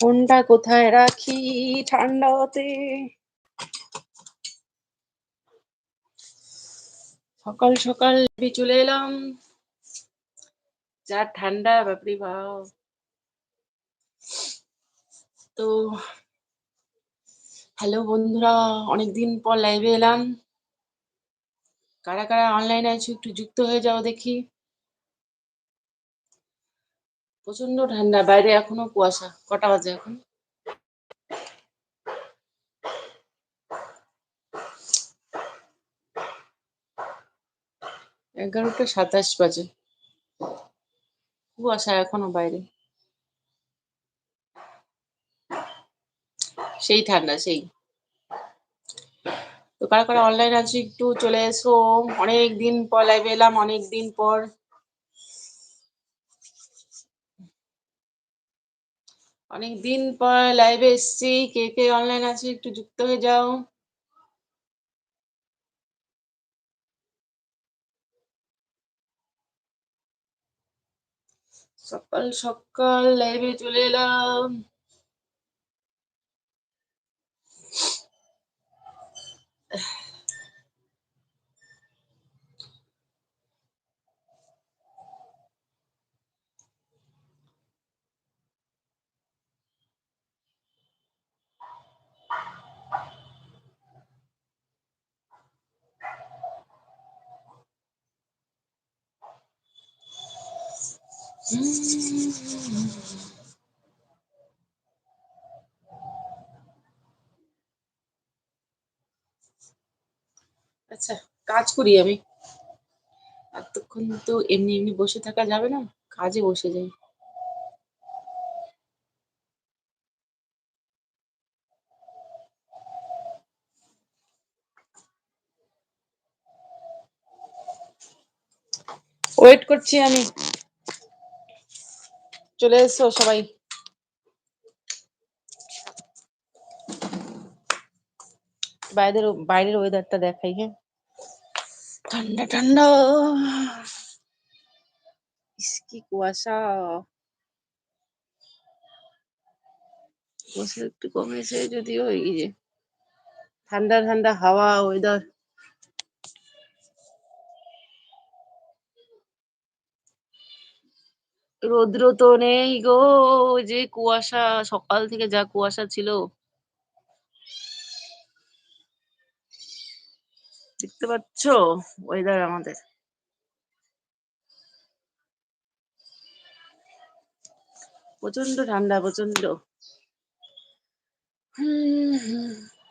ফোনটা কোথায় রাখি ঠান্ডাতে? সকাল সকাল লাইভে চলে এলাম। যা ঠান্ডা, বাপরে বাপ। তো হ্যালো বন্ধুরা, অনেকদিন পর লাইভে এলাম। কারা কারা অনলাইনে আছো একটু যুক্ত হয়ে যাও দেখি। প্রচণ্ড ঠান্ডা, বাইরে এখনও কুয়াশা। কটা বাজে এখন? এগারোটা সাতাশ বাজে। কুয়াশা এখনও বাইরে। সেই ঠান্ডা, সেই। তো কারা কারা অনলাইন আছে একটু চলে এসো। অনেক দিন পর লাইভে এলাম, অনেক দিন পর। অনেক দিন পর লাইভে এসছি। কে কে অনলাইন আছে একটু যুক্ত হয়ে যাও। সকাল সকাল লাইভে চলে এলাম। আচ্ছা কাজ করি আমি। এতক্ষণ তো এমনি এমনি বসে থাকা যাবে না? কাজে বসে যাই। ওয়েট করছি আমি। চলে এসো সবাই। বাইরের বাইরের ওয়েদারটা দেখাই হ্যাঁ। ঠান্ডা ঠান্ডা। ইস, কি কুয়াশা। কুয়াশা একটু কমেছে, যদিও এই যে ঠান্ডা ঠান্ডা হাওয়া ওয়েদার রৌদ্র তো নেই গো যে কুয়াশা, সকাল থেকে যা কুয়াশা ছিল। দেখতে পাচ্ছ? ওয়েদার আমাদের। প্রচণ্ড ঠান্ডা প্রচণ্ড।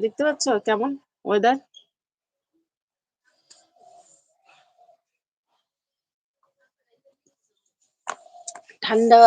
দেখতে পাচ্ছ? কেমন? ওয়েদার ঠান্ডা।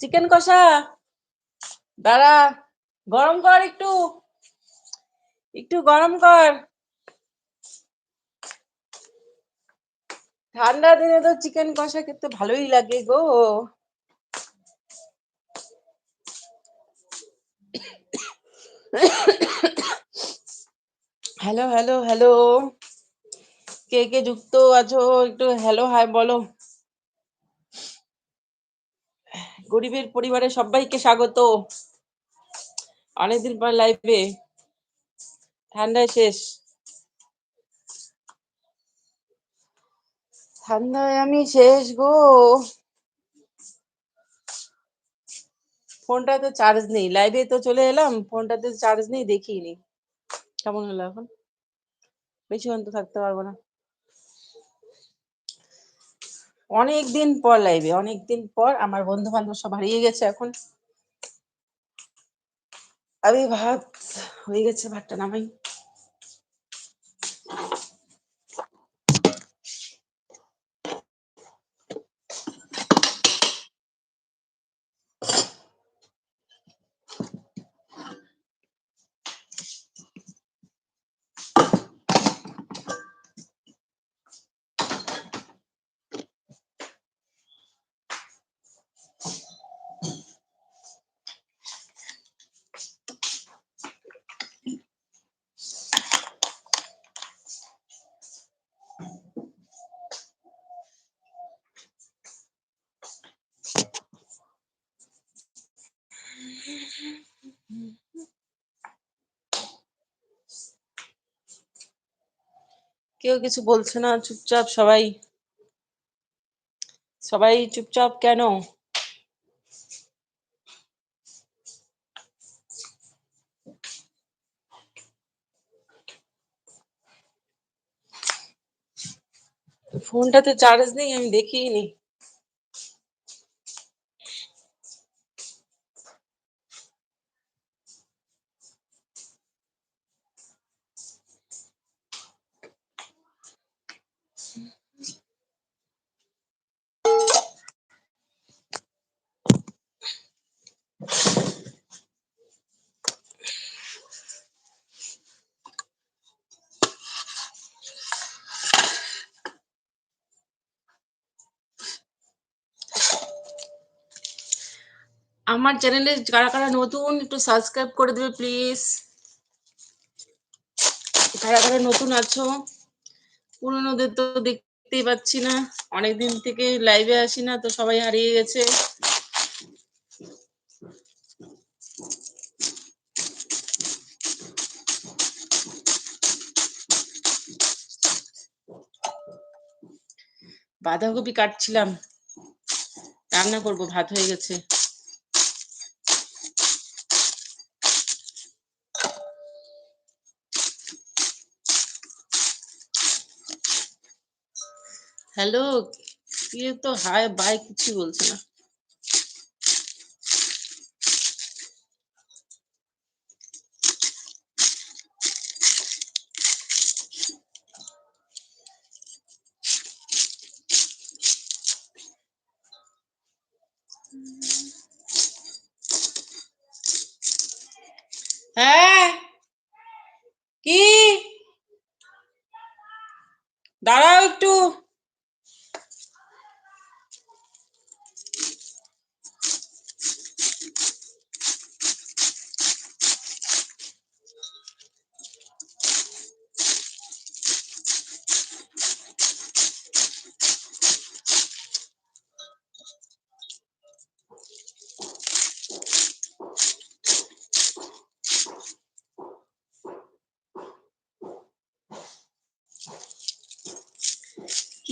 চিকেন কষা। দাঁড়া, গরম কর একটু। একটু গরম কর। ঠান্ডা দিনে তো চিকেন কষা খেতে ভালোই লাগে গো। হ্যালো হ্যালো হ্যালো কে কে যুক্ত আছো? একটু হ্যালো হাই বলো। গরিবের পরিবারে সবাইকে স্বাগত। অনেকদিন পর লাইভে ঠান্ডায় শেষ। ঠান্ডায় আমি শেষ গো। ফোনটা তো চার্জ নেই। লাইভে তো চলে এলাম। ফোনটাতে চার্জ নেই দেখিনি কেমন হলো এখন? বেশিক্ষণ তো থাকতে পারব না। অনেক দিন পর লাইবে অনেক দিন পর আমার বন্ধু বান্ধব সব হারিয়ে গেছে এখন। আমি ভাত হয়ে গেছে, ভাতটা নামাই। কেউ কিছু বলছে না চুপচাপ সবাই সবাই চুপচাপ কেন? ফোনটাতে চার্জ নেই আমি দেখিনি আমার চ্যানেলে কারা কারা নতুন, একটু সাবস্ক্রাইব করে দেবে প্লিজ কারা কারা নতুন আছো পুরনোদের তো দেখতেই পাচ্ছি না। অনেকদিন থেকে লাইভে আসি না, তো সবাই হারিয়ে গেছে। বাঁধাকপি কাটছিলাম। রান্না করব, ভাত হয়ে গেছে। হ্যালো কি তো হাই বাই কিছু বলছে না। হ্যাঁ? কি? দাঁড়াও একটু।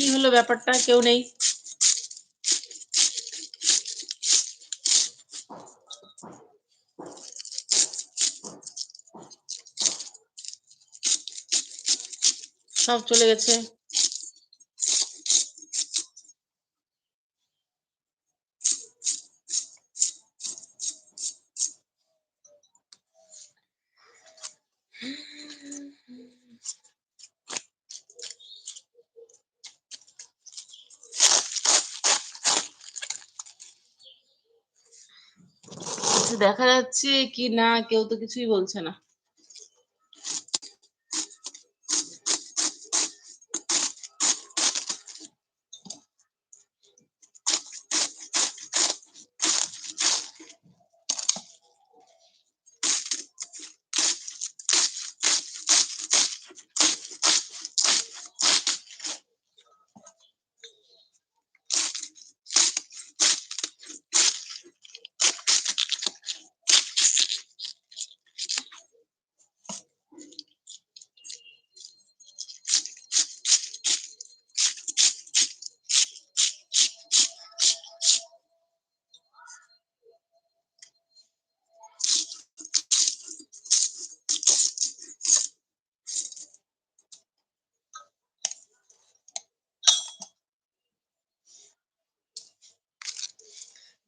কি হলো ব্যাপারটা কেউ নেই। সব চলে গেছে। দেখা যাচ্ছে কি না কেউ তো কিছুই বলছে না।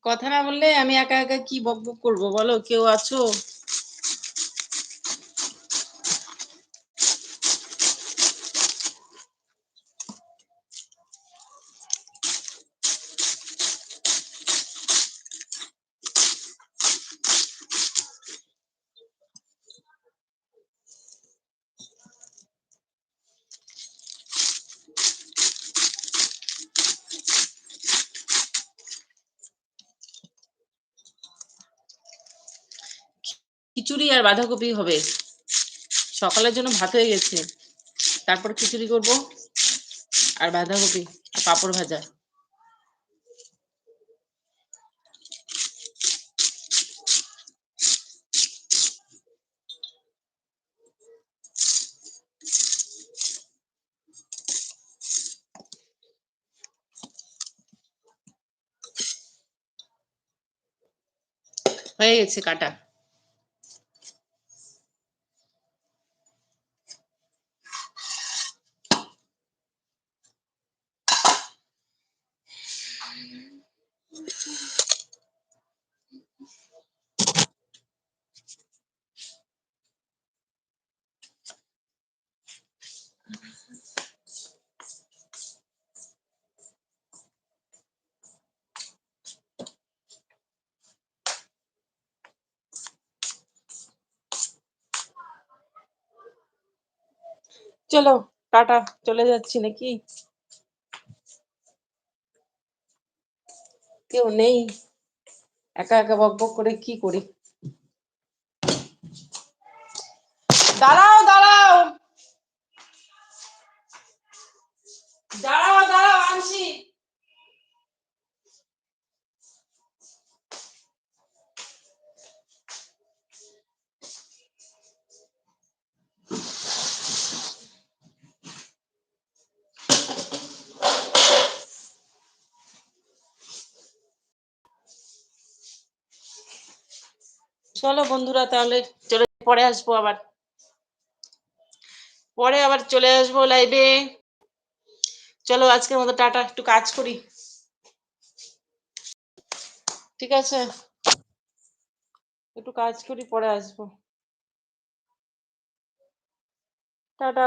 কথা না বললে আমি একা একা কি বক বক করব? বলো কেউ আছো? খিচুড়ি আর বাঁধাকপি হবে। সকালের জন্য ভাত হয়ে গেছে। তারপর খিচুড়ি করব আর বাঁধাকপি আর পাঁপড় ভাজা। হয়ে গেছে কাটা। চলো, টাটা, চলে যাচ্ছি নাকি? কেউ নেই। একা একা বক বক করে কি করি? দাঁড়াও দাঁড়াও। দাঁড়াও দাঁড়াও, আনছি। চলো বন্ধুরা, তাহলে চলে পরে আসব আবার। পরে আবার চলে আসব লাইভে চলো, আজকের মতো টাটা, একটু কাজ করি। ঠিক আছে? একটু কাজ করি, পরে আসব। টাটা।